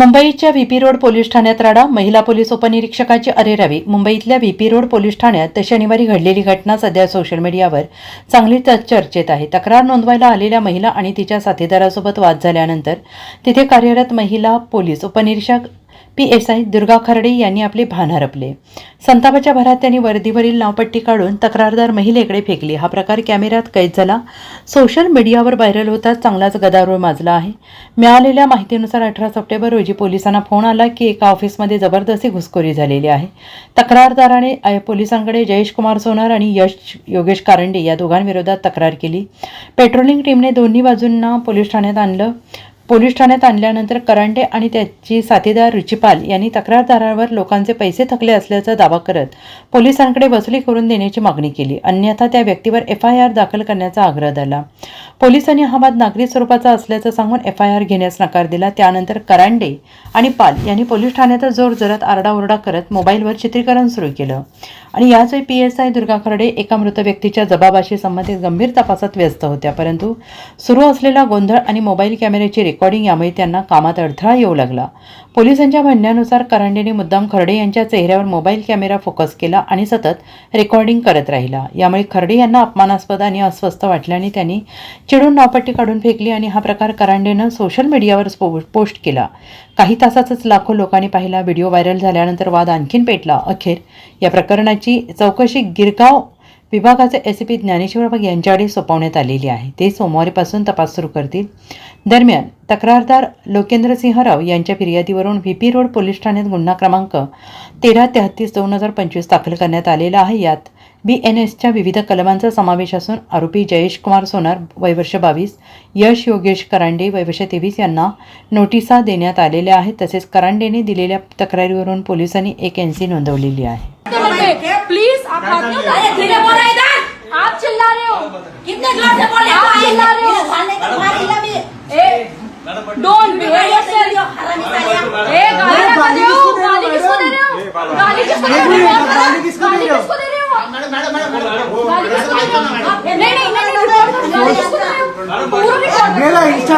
मुंबईच्या VP road police ठाण्यात राडा महिला पोलीस उपनिरीक्षकाची अरेरावी मुंबईतल्या व्हीपी रोड पोलीस ठाण्यात शनिवारी घडलेली घटना सध्या सोशल मीडियावर चांगली च- चर्चेत आहे. तक्रार नोंदवायला आलेल्या महिला आणि तिच्या साथीदारासोबत वाद झाल्यानंतर तिथे कार्यरत महिला पोलीस उपनिरीक्षक P S I Durga Kharde यांनी आपले भान हरपले. संतापाच्या भरात त्यांनी वर्दीवरील नावपट्टी काढून तक्रारदार महिलेकडे फेकली. हा प्रकार कॅमेऱ्यात कैद झाला. सोशल मीडियावर व्हायरल होताच चांगलाच गदारोळ माजला आहे. मिळालेल्या माहितीनुसार अठरा सप्टेंबर रोजी पोलिसांना फोन आला की एका ऑफिसमध्ये जबरदस्ती घुसखोरी झालेली आहे. तक्रारदाराने पोलिसांकडे जयेश कुमार सोनार आणि यश योगेश कारंडे या दोघांविरोधात तक्रार केली. पेट्रोलिंग टीमने दोन्ही बाजूंना पोलीस ठाण्यात आणलं. पोलीस ठाण्यात आणल्यानंतर करांडे आणि त्याची साथीदार रुचिपाल यांनी तक्रारदारावर लोकांचे पैसे थकले असल्याचा दावा करत पोलिसांकडे वसुली करून देण्याची मागणी केली. अन्यथा त्या व्यक्तीवर एफ आय आर दाखल करण्याचा आग्रह धरला. पोलिसांनी हा वाद नागरी स्वरूपाचा असल्याचं सांगून एफ आय आर घेण्यास नकार दिला. त्यानंतर करांडे आणि पाल यांनी पोलीस ठाण्यातच जोर जोरात आरडाओरडा करत मोबाईलवर चित्रीकरण सुरू केलं. आणि याचवेळी P S I Durga Kharde एका मृत व्यक्तीच्या जबाबाशी संबंधित गंभीर तपासात व्यस्त होत्या. परंतु सुरू असलेला गोंधळ आणि मोबाईल कॅमेऱ्याची रेकॉर्डिंग यामुळे त्यांना कामात अडथळा येऊ लागला. पोलिसांच्या म्हणण्यानुसार करांडेने मुद्दाम खर्डे यांच्या चेहऱ्यावर मोबाईल कॅमेरा फोकस केला आणि सतत रेकॉर्डिंग करत राहिला. यामुळे खर्डे यांना अपमानास्पद आणि अस्वस्थ वाटल्याने त्यांनी चिडून नावपट्टी काढून फेकली आणि हा प्रकार करांडेनं सोशल मीडियावर पोस्ट केला. काही तासातच लाखो लोकांनी पाहिला व्हिडिओ व्हायरल झाल्यानंतर वाद आणखीन पेटला. अखेर या प्रकरणाची चौकशी गिरगाव विभागाचे एस पी ज्ञानेश्वर बाग यांच्याकडे सोपवण्यात आलेली आहे. ते सोमवारीपासून तपास सुरू करतील. दरम्यान तक्रारदार लोकेंद्रसिंह राव यांच्या फिर्यादीवरून व्ही पी रोड पोलीस ठाण्यात गुन्हा क्रमांक तेरा तेहत्तीस दोन हजार पंचवीस दाखल करण्यात आलेला आहे. यात बी एन एसच्या विविध कलमांचा समावेश असून आरोपी जयेश कुमार सोनार वयवर्ष बावीस यश योगेश करांडे वयवर्ष तेवीस यांना नोटिसा देण्यात आलेल्या आहेत. तसेच करांडेने दिलेल्या तक्रारीवरून पोलिसांनी एक एन सी नोंदवलेली आहे.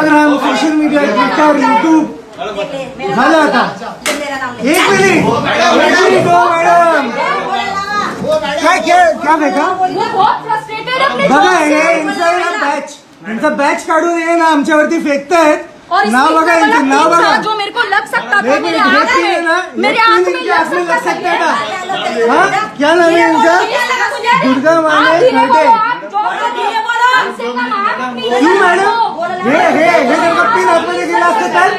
Instagram social media Twitter YouTube झालं आता? एक मिनिट मिनिट हो मॅडम काय क्या क्या बेटा? है बघा से, हे है। बॅच यांचा बॅच काढून हे ना आमच्यावरती फेकतायत. और नाव बघा यांचे नाव बघा. जो मेरे को लग सकता था मेरे में मेरे में लग सकता सकता था। हाँ? क्या नाम है इनका? दुर्गा माने क्यों मॅडम? आतमध्ये गेला असतं तर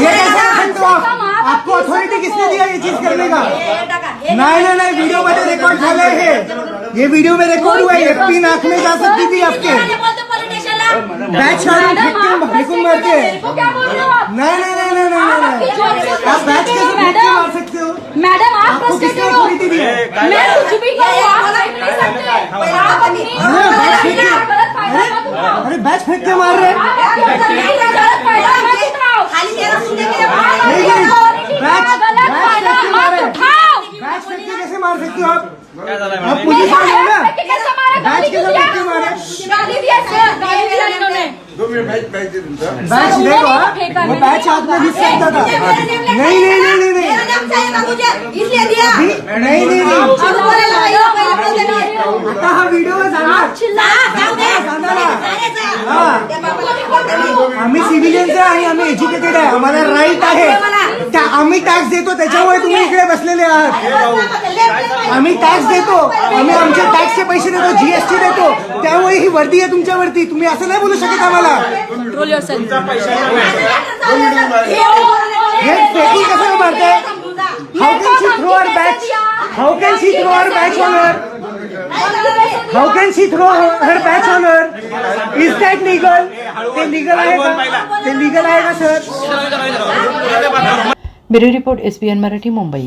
ये कैसे कर सकते हो आप? आपको अथॉरिटी किसने दिया ये चीज़ करने का? नहीं नहीं नहीं वीडियो में रिकॉर्ड झाले हे। ये वीडियो में रिकॉर्ड हुआ है ये पिन आँख में जा सकती थी आपके। बैच काढून मैडम, आप फेंकून फेंकून frustrated मारते हो, मेरे को क्या बोल रहे हो आप? नहीं नहीं नहीं नहीं आप नहीं आप बैच कैसे फेंक के मार सकते हो? मैडम आप आपको किसने अथॉरिटी दी है? मैं कुछ भी करूँ आप अपनी अरे बैच फेंक के मार रहे। हैं? आप अपनी गलत फायदा मत उठाओ। खाली तेरा सुनने के लिए आप नहीं, अपनी नहीं, authority का बैच- गलत बैच फायदा फेंक के मत मारे। उठाओ। बैच फेंक के कैसे मार सकते हो आप? आप नहीं पुलिस वाले हो ना? फेंक के कैसे मारा? गाली बैच क्यों कैसे दिया। फेंक के मारे? गाली दिया सर। गाली दिया इन्होंने। बैच उन्होंने देखो तो हाँ, फेंका, वो मैंने बैच हाथ में घुस सकता था। नहीं नहीं नहीं नहीं मेरा नहीं। नाम चाहिए मुझे इसलिए दिया नहीं नहीं नहीं। आम्ही सिव्हिलियन्स आहे आणि आम्ही एज्युकेटेड आहे. आम्हाला राईट आहे. त्या आम्ही टॅक्स देतो त्याच्यामुळे तुम्ही इकडे बसलेले आहात. आम्ही टॅक्स देतो. आम्ही आमचे टॅक्सचे पैसे देतो जीएसटी देतो. त्यामुळे ही वर्दी आहे तुमच्यावरती. तुम्ही असं नाही बोलू शकत आम्हाला. हे फेकून कसं मारते how can she throw her badge how can she throw her badge honour how can she throw her badge honour is that legal ते लिगल आहे का? ते लिगल आहे का sir bureau report S B N Marathi Mumbai.